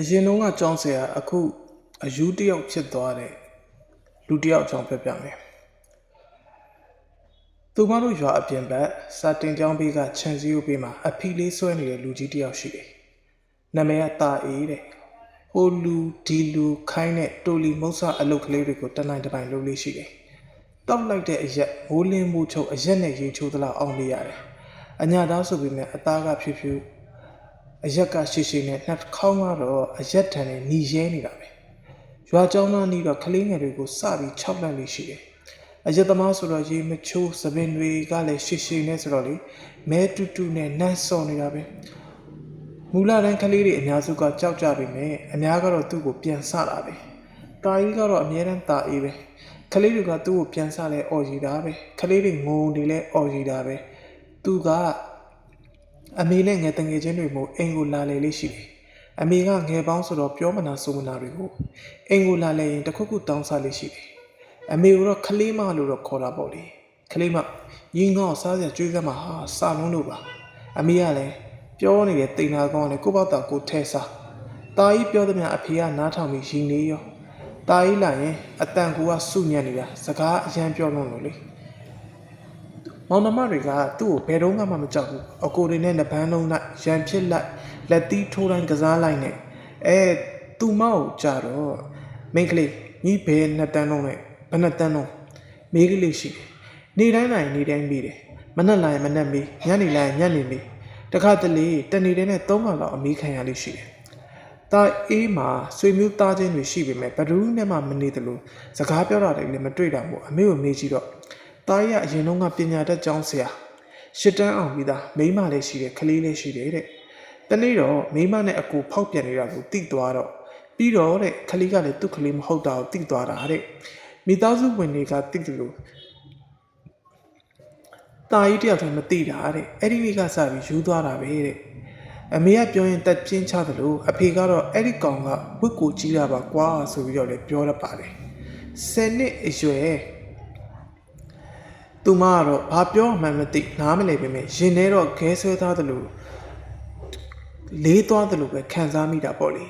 အရင်တုန်းကကြောင်းဆရာအခုအယူတယောက်ဖြစ်သွားတဲ့လူတယောက်အကြောင်းပြောပြမယ်။သူမတို့ရွာအပြင်ဘက်စာတင်ကျောင်းဘေးကခြံစည်းရိုးဘေးမှာအဖီလေးဆွဲနေတဲ့လူကြီးတယောက်ရှိတယ်။နာမည်ကတာအေးတဲ့။ဟိုလူဒီလူခိုင်းတဲ့တိုလီမုတ်ဆအလုတ်ကလေးတွေကိုတနိုင်တစ်ပိုင်လုပ်လေးရှိတယ်။တောက်လိုက်တဲ့အရက်မိုးလင်းမှုချုပ်အရက်နဲ့ရေချိုးသလောက်အောင်လေးရတယ်။အညာသားဆိုပေမဲ့အသားကဖြူဖြူ အရက်ကရှိရှိနဲ့နှက်ခေါင်းကတော့အရက်ထန်နဲ့หนีရဲနေတာပဲရွာကျောင်းသားနေတော့ကလေးငယ်တွေကိုစပြီး၆လန့်လေးရှိတယ်အရက်သမားဆိုတော့ရေမချိုးသပင်တွေကလည်းရှိရှိနဲ့ဆိုတော့လေမဲတူတူနဲ့နှမ်းစော်နေတာပဲမူလတန်းကလေးတွေအများစုကကြောက်ကြပြီမဲ့အများကတော့သူ့ကိုပြန်ဆတာပဲတာကြီးကတော့အများတန်းတာအေးပဲကလေးတွေကသူ့ကိုပြန်ဆလဲအော်ကြီးတာပဲကလေးတွေငုံနေလဲအော်ကြီးတာပဲသူက အမေနဲ့ငယ်တငယ်ချင်းတွေမို့အိမ်ကိုလာလေလေးရှိတယ်။အမေကငယ်ပေါင်းဆိုတော့ပြောမနာဆိုမနာတွေကိုအိမ်ကိုလာလေရင်တစ်ခုခုတောင်းစားလေးရှိတယ်။အမေကတော့ခလေးမလို့တော့ခေါ်တာပေါ့လေ။ခလေးမညီငေါ့စားစရာကြွေးကမ်းမှာဟာစာလုံးလို့ပါ။အမေကလည်းပြောနေတဲ့တိန်နာကောင်းနဲ့ကိုပေါ့တာကိုထဲစား။ตาကြီးပြောသမျှအဖေကနားထောင်ပြီးရင်နေရော။ตาကြီးလာရင်အတန်ကူကစုညံ့နေတာစကားအရန်ပြောလို့လို့လေ။ မောင်နှမတွေကသူ့ကိုဘယ်တော့မှမကြောက်ဘူးအကိုတွေနဲ့နှပန်းလုံးလိုက်ရန်ဖြစ်လိုက်လက်သီးထိုးတိုင်းကစားလိုက်နဲ့အဲသူ့မောက်ကိုကြတော့မိန်းကလေးညီဘယ်နှစ်တန်းလုံးနဲ့ဘယ်နှစ်တန်းလုံးမိန်းကလေးရှိတယ်နေတိုင်းတိုင်းနေတိုင်းမိတယ်မနှက်လာရင်မနှက်မိညနေလာရင်ညနေမိတခါတလေတနေ့တည်းနဲ့သုံးခါလောက်အမိခံရလေးရှိတယ်တာအေးမှာဆွေမျိုးသားချင်းတွေရှိပေမဲ့ဘယ်သူနဲ့မှမနေသလိုစကားပြောတာတွေလည်းမတွေ့တာမို့အမေကိုမေးကြည့်တော့ တားရအရင်တော့ကပညာတတ်ကျောင်းဆရာရှစ်တန်းအောင်ပြီးသားမိန်းမလည်းရှိတယ်ကလေးလည်းရှိတယ်တဲ့တနေ့တော့မိန်းမနဲ့အကူဖောက်ပြန်နေတာကိုသိသွားတော့ပြီးတော့တဲ့ကလေးကလည်းသူ့ကလေးမဟုတ်တာကိုသိသွားတာတဲ့မိသားစုဝင်တွေကသိတယ်လို့တာကြီးတယောက်တည်းမသိတာတဲ့အဲ့ဒီနေ့ကစပြီးယူသွားတာပဲတဲ့အမေကပြောရင်တက်ပြင်းချတယ်လို့အဖေကတော့အဲ့ဒီကောင်ကဝစ်ကိုကြီးတာပါကွာဆိုပြီးတော့လည်းပြောရပါတယ်ဆယ်နှစ်အရွယ် သူမကတော့ဘာပြောမှန်းမသိနားမလည်ပေမဲ့ရင်ထဲတော့ခဲဆွဲသားသလိုလေးသွားသလိုပဲခံစားမိတာပေါ့လေ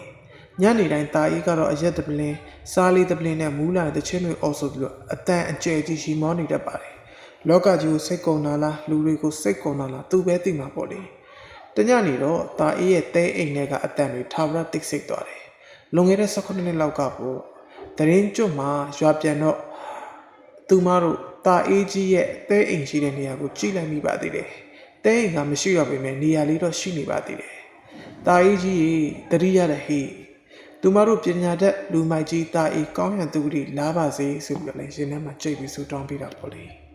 ညနေတိုင်းတာအေးကတော့အရက်တပလင်းစားလေးတပလင်းနဲ့မူးလာတဲ့ချင်းတွေအော်ဆိုပြီးတော့အတန်အကျယ်ကြီးရှိမောနေတတ်ပါတယ်လောကကြီးကိုစိတ်ကုန်တာလားလူတွေကိုစိတ်ကုန်တာလားသူပဲသိမှာပေါ့လေတညနေတော့တာအေးရဲ့တဲအိမ်ထဲကအတန်တွေထာဝရတိတ်ဆိတ်သွားတယ်လွန်ခဲ့တဲ့18နှစ်လောက်ကပေါ့တရင်ကျွတ်မှာရွာပြန်တော့သူမတို့ တာအေးကြီးရဲ့တဲအိမ်ရှိတဲ့နေရာကိုကြည့်လိုက်မိပါသေးတယ်။တဲအိမ်ကမရှိတော့ပေမဲ့နေရာလေးတော့ရှိနေပါသေးတယ်။တာအေးကြီးရေတတိရတဲ့ဟေးသူမတို့ပညာတတ်လူမိုက်ကြီးတာအေးကောင်းရန်သူတွေလာပါစေဆိုပြီးတော့လည်းရှင်ထဲမှာကြိတ်ပြီးဆူတောင်းပေးတာပေါ့လေ။